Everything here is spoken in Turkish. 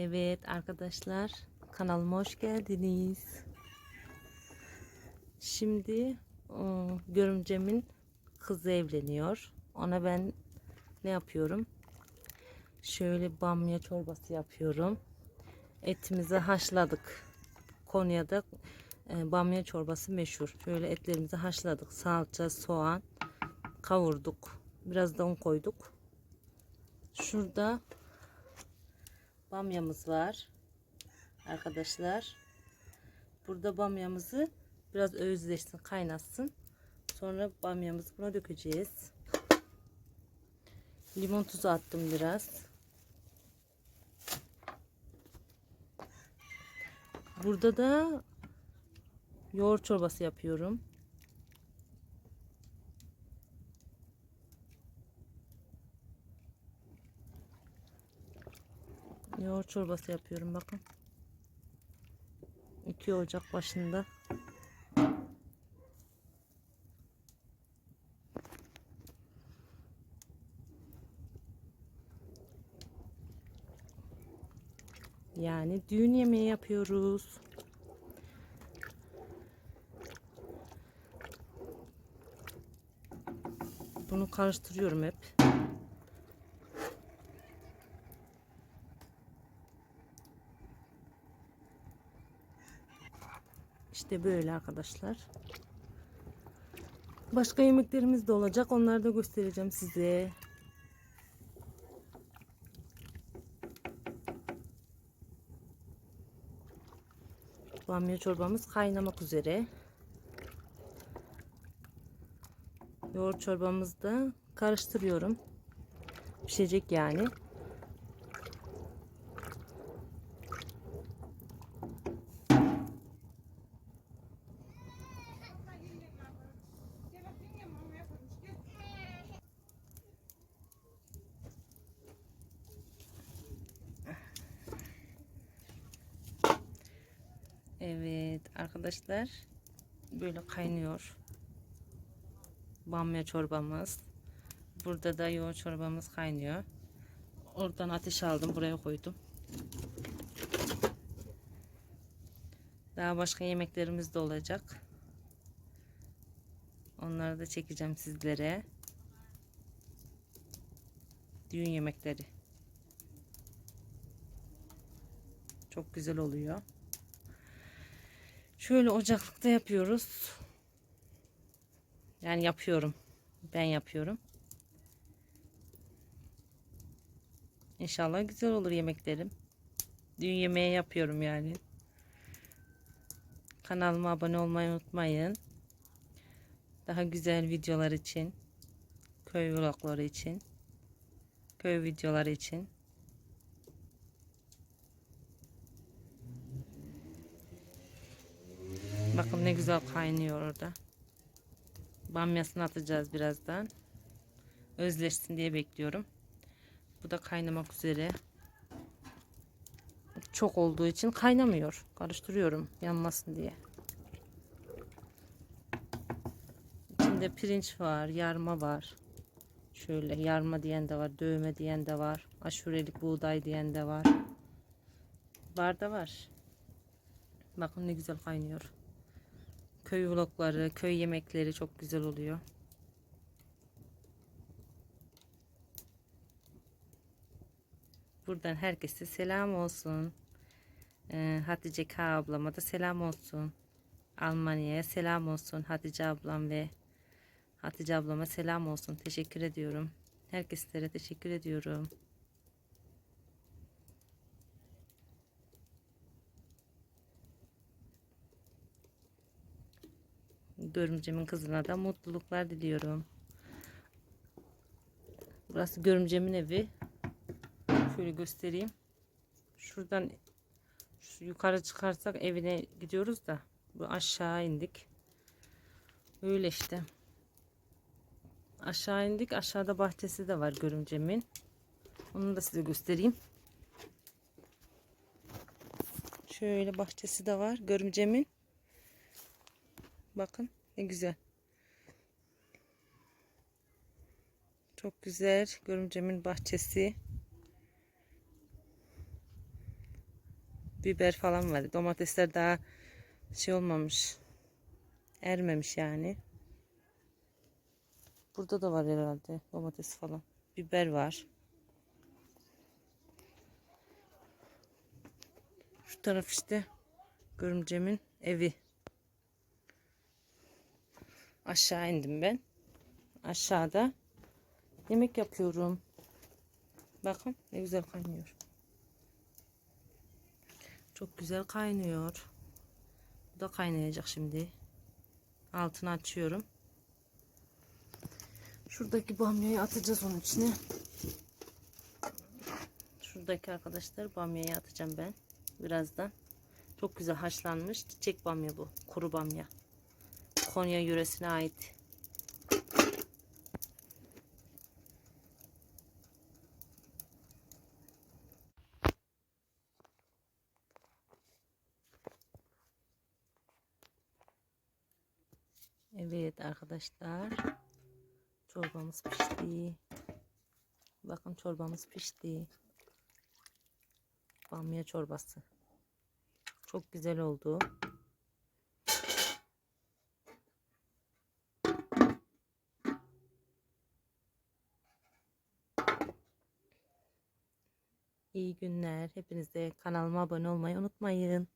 Evet arkadaşlar kanalıma hoş geldiniz. Şimdi görümcemin kızı evleniyor. Ona ben ne yapıyorum? Şöyle bamya çorbası yapıyorum. Etimizi haşladık. Konya'da e, bamya çorbası meşhur. Şöyle etlerimizi haşladık. Salça, soğan kavurduk. Biraz da un koyduk. Şurada bamyamız var. Arkadaşlar. Burada bamyamızı biraz özleşsin, kaynasın. Sonra bamyamızı buna dökeceğiz. Limon tuzu attım biraz. Burada da yoğurt çorbası yapıyorum. Yoğurt çorbası yapıyorum bakın. 2 Ocak başında. Yani düğün yemeği yapıyoruz. Bunu karıştırıyorum hep. İşte böyle arkadaşlar. Başka yemeklerimiz de olacak. Onları da göstereceğim size. Bamya çorbamız kaynamak üzere. Yoğurt çorbamızı da karıştırıyorum. Pişecek yani. Evet arkadaşlar böyle kaynıyor. Bamya çorbamız. Burada da yoğurt çorbamız kaynıyor. Oradan ateş aldım buraya koydum. Daha başka yemeklerimiz de olacak. Onları da çekeceğim sizlere. Düğün yemekleri. Çok güzel oluyor. Şöyle ocaklıkta yapıyoruz. Yani yapıyorum. Ben yapıyorum. İnşallah güzel olur yemeklerim. Düğün yemeği yapıyorum yani. Kanalıma abone olmayı unutmayın. Daha güzel videolar için, köy vlogları için, köy videoları için. Bakın ne güzel kaynıyor orada. Bamyasını atacağız birazdan. Özleşsin diye bekliyorum. Bu da kaynamak üzere. Çok olduğu için kaynamıyor. Karıştırıyorum yanmasın diye. İçinde pirinç var, yarma var. Şöyle yarma diyen de var, dövme diyen de var. Aşurelik buğday diyen de var. Var da var. Bakın ne güzel kaynıyor. Köy vlogları, köy yemekleri çok güzel oluyor. Buradan herkese selam olsun. Ee, Hatice K ablama da selam olsun. Almanya'ya selam olsun. Hatice ablam ve Hatice ablama selam olsun. Teşekkür ediyorum. Herkeslere teşekkür ediyorum. Görümcemin kızına da mutluluklar diliyorum. Burası görümcemin evi. Şöyle göstereyim. Şuradan şu yukarı çıkarsak evine gidiyoruz da bu aşağı indik. Öyle işte. Aşağı indik. Aşağıda bahçesi de var görümcemin. Onu da size göstereyim. Şöyle bahçesi de var görümcemin. Bakın ne güzel. Çok güzel. Görümcemin bahçesi. biber falan var. Domatesler daha şey olmamış. Ermemiş yani. Burada da var herhalde domates falan. Biber var. Şu taraf işte görümcemin evi. Aşağı indim ben. Aşağıda yemek yapıyorum. Bakın ne güzel kaynıyor. Çok güzel kaynıyor. Bu da kaynayacak şimdi. Altını açıyorum. Şuradaki bamyayı atacağız onun içine. Şuradaki arkadaşlar bamyayı atacağım ben. Birazdan. Çok güzel haşlanmış. Çiçek bamya bu. Kuru bamya. Konya yöresine ait. Evet arkadaşlar. Çorbamız pişti. Bakın çorbamız pişti. Bamya çorbası. Çok güzel oldu. İyi günler. Hepiniz kanalıma abone olmayı unutmayın.